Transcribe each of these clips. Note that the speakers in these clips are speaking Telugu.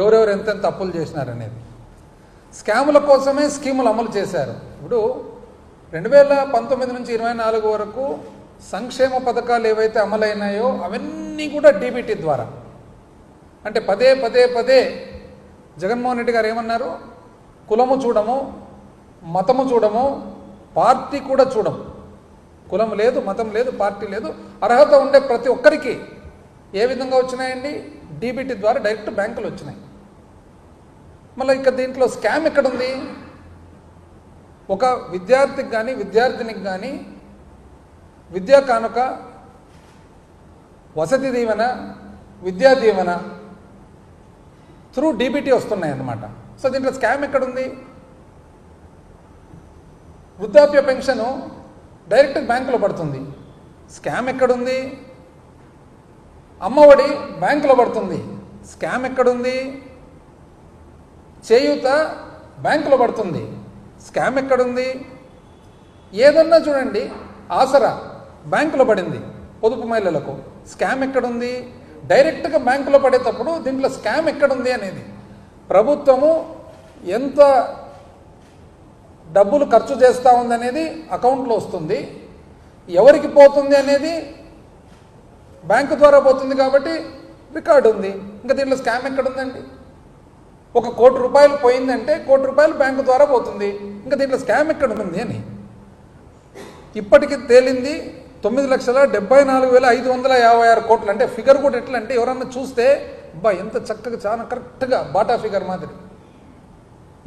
ఎవరెవరు ఎంతెంత అప్పులు చేసినారనేది. స్కాముల కోసమే స్కీములు అమలు చేశారు. ఇప్పుడు రెండు వేల పంతొమ్మిది నుంచి ఇరవై నాలుగు వరకు సంక్షేమ పథకాలు ఏవైతే అమలైనాయో అవన్నీ కూడా డీబీటీ ద్వారా. అంటే పదే పదే పదే జగన్మోహన్ రెడ్డి గారు ఏమన్నారు? కులము చూడము మతము చూడము పార్టీ కూడా చూడము. కులం లేదు మతం లేదు పార్టీ లేదు. అర్హత ఉండే ప్రతి ఒక్కరికి ఏ విధంగా వచ్చినాయండి? డీబీటీ ద్వారా డైరెక్ట్ బ్యాంకులు వచ్చినాయి. మళ్ళీ ఇక దీంట్లో స్కామ్ ఎక్కడుంది? ఒక విద్యార్థికి కానీ విద్యార్థినికి కానీ విద్యా కానుక వసతి దీవెన విద్యా దీవెన త్రూ డీబీటీ వస్తున్నాయి అన్నమాట సో దీంట్లో స్కామ్ ఎక్కడుంది? వృద్ధాప్య పెన్షను డైరెక్ట్ బ్యాంకులో పడుతుంది. స్కామ్ ఎక్కడుంది? అమ్మఒడి బ్యాంకులో పడుతుంది. స్కామ్ ఎక్కడుంది? చేయూత బ్యాంకులో పడుతుంది. స్కామ్ ఎక్కడుంది? ఏదన్నా చూడండి ఆసరా బ్యాంకులో పడింది పొదుపు మహిళలకు. స్కామ్ ఎక్కడుంది? డైరెక్ట్గా బ్యాంకులో పడేటప్పుడు దీంట్లో స్కామ్ ఎక్కడుంది అనేది. ప్రభుత్వము ఎంత డబ్బులు ఖర్చు చేస్తూ ఉందనేది అకౌంట్లో వస్తుంది. ఎవరికి పోతుంది అనేది బ్యాంకు ద్వారా పోతుంది కాబట్టి రికార్డు ఉంది. ఇంకా దీంట్లో స్కామ్ ఎక్కడుందండి? ఒక కోటి రూపాయలు పోయిందంటే కోటి రూపాయలు బ్యాంకు ద్వారా పోతుంది. ఇంకా దీంట్లో స్కామ్ ఎక్కడ ఉంది అని. ఇప్పటికి తేలింది తొమ్మిది లక్షల డెబ్బై నాలుగు వేల ఐదు వందల యాభై ఆరు కోట్లు. అంటే ఫిగర్ కూడా ఎట్లా అంటే ఎవరన్నా చూస్తే అబ్బా ఎంత చక్కగా చాలా కరెక్ట్గా బాటా ఫిగర్ మాదిరి.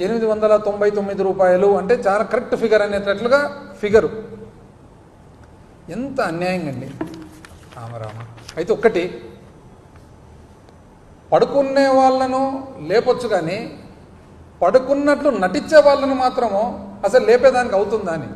ఎనిమిది వందల తొంభై తొమ్మిది రూపాయలు అంటే చాలా కరెక్ట్ ఫిగర్ అనేటట్లుగా ఫిగరు. ఎంత అన్యాయంగా అండి. రామరామ అయితే ఒక్కటి పడుకునే వాళ్ళను లేపొచ్చు కానీ పడుకున్నట్లు నటించే వాళ్ళను మాత్రము అసలు లేపేదానికి అవుతుందా అని?